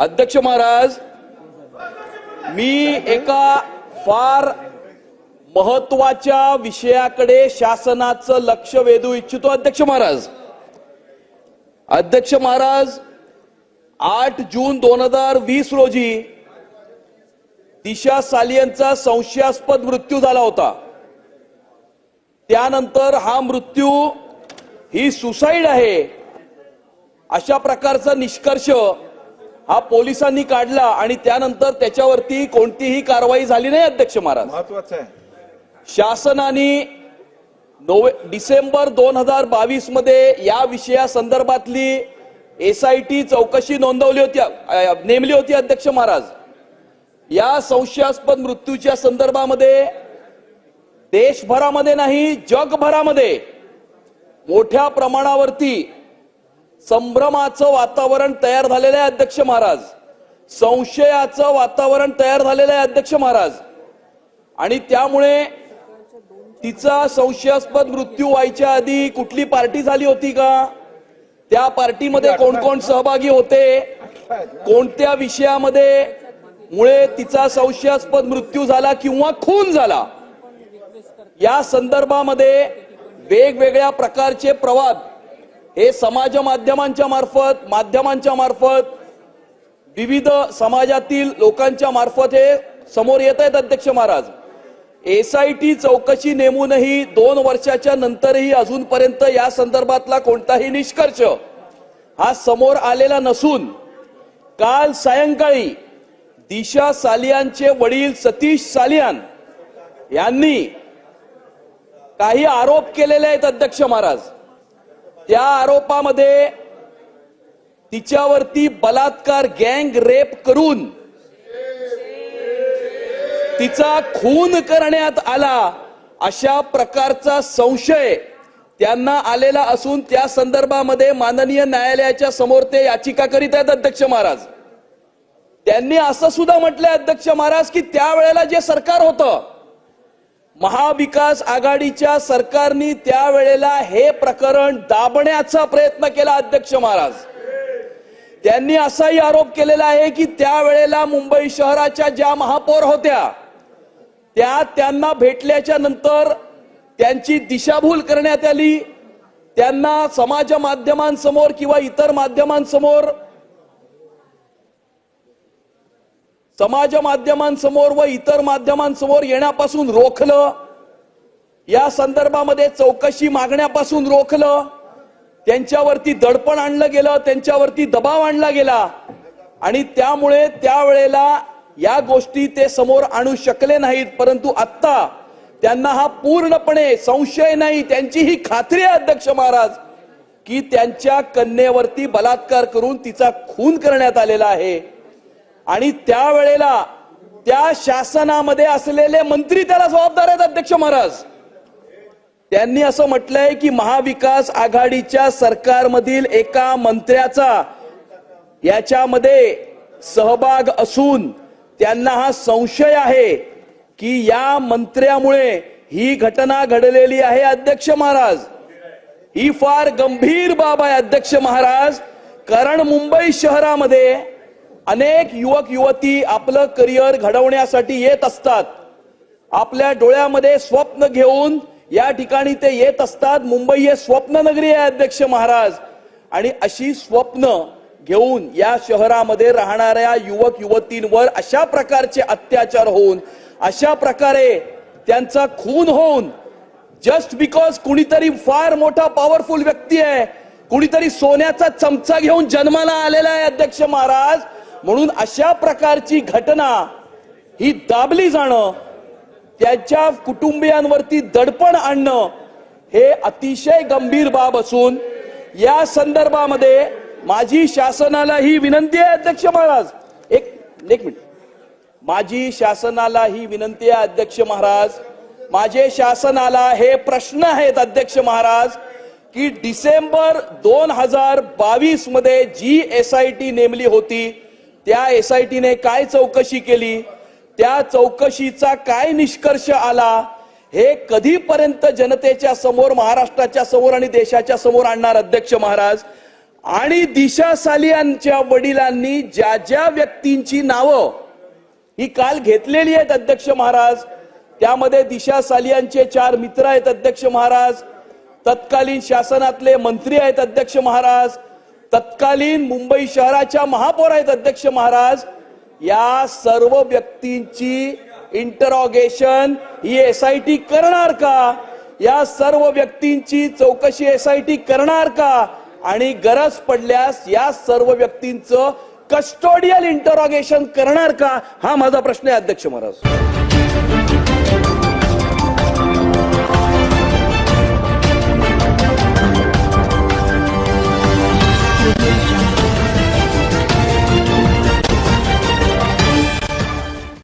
अध्यक्ष महाराज मी एका फार महत्त्वाच्या विषयाकडे शासनाचं लक्ष वेधू इच्छितो अध्यक्ष महाराज. अध्यक्ष महाराज आठ जून दोन हजार वीस रोजी दिशा सालियनचा संशयास्पद मृत्यू झाला होता. त्यानंतर हा मृत्यू ही सुसाईड आहे अशा प्रकारचा निष्कर्ष हा पोलिसांनी काढला आणि त्यानंतर त्याच्यावरती कोणतीही कारवाई झाली नाही अध्यक्ष महाराज. महत्वाचं आहे. शासनाने नोव्हे डिसेंबर दोन हजार बावीसमध्ये या विषया संदर्भातली एसआयटी चौकशी नोंदवली होती नेमली होती अध्यक्ष महाराज. या संशयास्पद मृत्यूच्या संदर्भामध्ये देशभरामध्ये नाही जगभरामध्ये मोठ्या प्रमाणावरती संभ्रमाचं वातावरण तयार झालेलं आहे अध्यक्ष महाराज. संशयाचं वातावरण तयार झालेलं आहे अध्यक्ष महाराज. आणि त्यामुळे तिचा संशयास्पद मृत्यू व्हायच्या आधी कुठली पार्टी झाली होती का? त्या पार्टीमध्ये कोण कोण सहभागी होते? कोणत्या विषयामध्ये मुळे तिचा संशयास्पद मृत्यू झाला किंवा खून झाला? या संदर्भामध्ये वेगवेगळ्या प्रकारचे प्रवाद हे समाज माध्यमांच्या मार्फत माध्यमांच्या मार्फत विविध समाजातील लोकांच्या मार्फत हे समोर येत आहेत अध्यक्ष महाराज. एसआयटी चौकशी नेमूनही दोन वर्षाच्या नंतरही अजूनपर्यंत या संदर्भातला कोणताही निष्कर्ष हा समोर आलेला नसून काल सायंकाळी दिशा सालियांचे वडील सतीश सालियान यांनी काही आरोप केलेले आहेत अध्यक्ष महाराज. त्या आरोपामध्ये तिच्यावरती बलात्कार गँग रेप करून तिचा खून करण्यात आला अशा प्रकारचा संशय त्यांना आलेला असून त्या संदर्भामध्ये माननीय न्यायालयाच्या समोर ते याचिका करीत आहेत अध्यक्ष महाराज. त्यांनी असं सुद्धा म्हटलंय अध्यक्ष महाराज की त्यावेळेला जे सरकार होतं महाविकास आघाडीच्या सरकारने त्यावेळेला हे प्रकरण दाबण्याचा प्रयत्न केला अध्यक्ष महाराज. त्यांनी असाही आरोप केलेला आहे की त्यावेळेला मुंबई शहराच्या ज्या महापौर होत्या त्या त्यांना भेटल्याच्या नंतर त्यांची दिशाभूल करण्यात आली. त्यांना समाज माध्यमांसमोर किंवा इतर माध्यमांसमोर समाज माध्यमांसमोर व इतर माध्यमांसमोर येण्यापासून रोखलं. या संदर्भामध्ये चौकशी मागण्यापासून रोखलं. त्यांच्यावरती दडपण आणलं गेलं त्यांच्यावरती दबाव आणला गेला. आणि त्यामुळे त्यावेळेला या गोष्टी ते समोर आणू शकले नाहीत. परंतु आत्ता त्यांना हा पूर्णपणे संशय नाही त्यांची ही खात्री आहे अध्यक्ष महाराज की त्यांच्या कन्येवरती बलात्कार करून तिचा खून करण्यात आलेला आहे. आणि त्यावेळेला त्या शासनामध्ये असलेले मंत्री त्याला जबाबदार आहेत अध्यक्ष महाराज. त्यांनी असं म्हटलंय की महाविकास आघाडीच्या सरकारमधील एका मंत्र्याचा याच्यामध्ये सहभाग असून त्यांना हा संशय आहे की या मंत्र्यामुळे ही घटना घडलेली आहे अध्यक्ष महाराज. ही फार गंभीर बाब आहे अध्यक्ष महाराज. कारण मुंबई शहरामध्ये अनेक युवक युवती आपलं करिअर घडवण्यासाठी येत असतात. आपल्या डोळ्यामध्ये स्वप्न घेऊन या ठिकाणी ते येत असतात. मुंबई हे स्वप्न नगरी आहे अध्यक्ष महाराज. आणि अशी स्वप्न घेऊन या शहरामध्ये राहणाऱ्या युवक युवतींवर अशा प्रकारचे अत्याचार होऊन अशा प्रकारे त्यांचा खून होऊन जस्ट बिकॉज कुणीतरी फार मोठा पॉवरफुल व्यक्ती आहे कुणीतरी सोन्याचा चमचा घेऊन जन्माला आलेला आहे अध्यक्ष महाराज म्हणून अशा प्रकारची घटना ही दाबली जाणं त्याच्या कुटुंबियांवरती दडपण आणणं हे अतिशय गंभीर बाब असून या संदर्भामध्ये माझी शासनाला ही विनंती आहे अध्यक्ष महाराज. एक एक मिनिट. माझी शासनाला ही विनंती आहे अध्यक्ष महाराज. माझे शासनाला हे प्रश्न आहेत अध्यक्ष महाराज की डिसेंबर दोन हजार बावीसमध्ये जी एस आय टी नेमली होती त्या एस आय टीने काय चौकशी केली? त्या चौकशीचा काय निष्कर्ष आला? हे कधीपर्यंत जनतेच्या समोर महाराष्ट्राच्या समोर आणि देशाच्या समोर आणणार अध्यक्ष महाराज? आणि दिशा सालियांच्या वडिलांनी ज्या ज्या व्यक्तींची नावं ही काल घेतलेली आहेत अध्यक्ष महाराज त्यामध्ये दिशा सालियांचे चार मित्र आहेत अध्यक्ष महाराज तत्कालीन शासनातले मंत्री आहेत अध्यक्ष महाराज तत्कालीन मुंबई शहराच्या महापौर आहेत अध्यक्ष महाराज. या सर्व व्यक्तींची इंटरॉगेशन ही टी करणार का? या सर्व व्यक्तींची चौकशी एस आय टी करणार का? आणि गरज पडल्यास या सर्व व्यक्तींचं कस्टोडियल इंटरॉगेशन करणार का? हा माझा प्रश्न आहे अध्यक्ष महाराज.